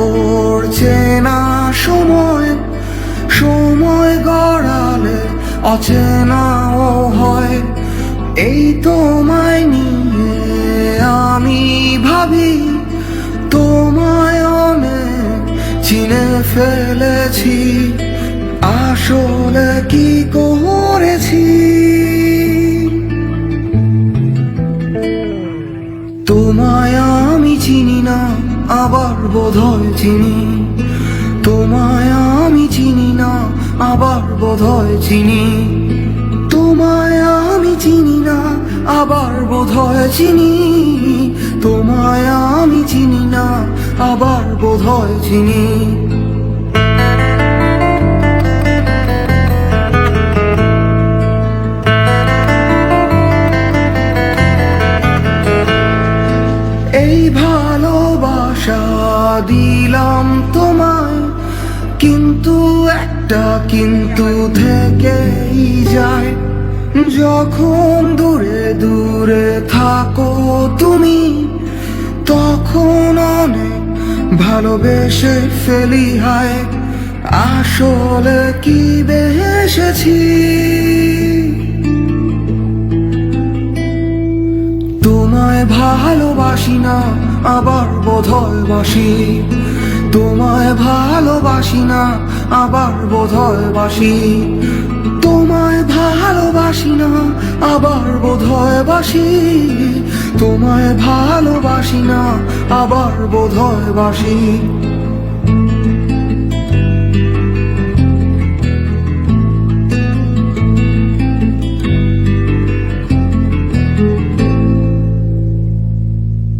পড়ছে না সময় সময় গড়ালে অচেনাও হয়। এই তোমায় নিয়ে আমি ভাবি, তোমায় অনেক চিনে ফেলেছি। আসলে কি করেছি? তোমায় আমি চিনি না, আবার বোধহয় চিনি। তোমায় আমি চিনি না, আবার বোধহয় চিনি। তোমায় আমি চিনি না, আবার বোধহয় চিনি। তোমায় আমি চিনি না, আবার বোধহয় চিনি। এই ভালোবাসা দিলাম তোমায়, কিন্তু একটা কিন্তু থেকেই যায়। যখন দূরে দূরে থাকো তুমি, তখন অনেক ভালোবেসে ফেলি হায়। আসলে কি বেসেছি তোমায় ভালোবাসি না, আবার বোধয় বাসি তোমায় ভালোবাসি না, আবার বোধয় বাসি তোমায় ভালোবাসি না, আবার বোধয় বাসি তোমায় ভালোবাসি না, আবার বোধয় বাসি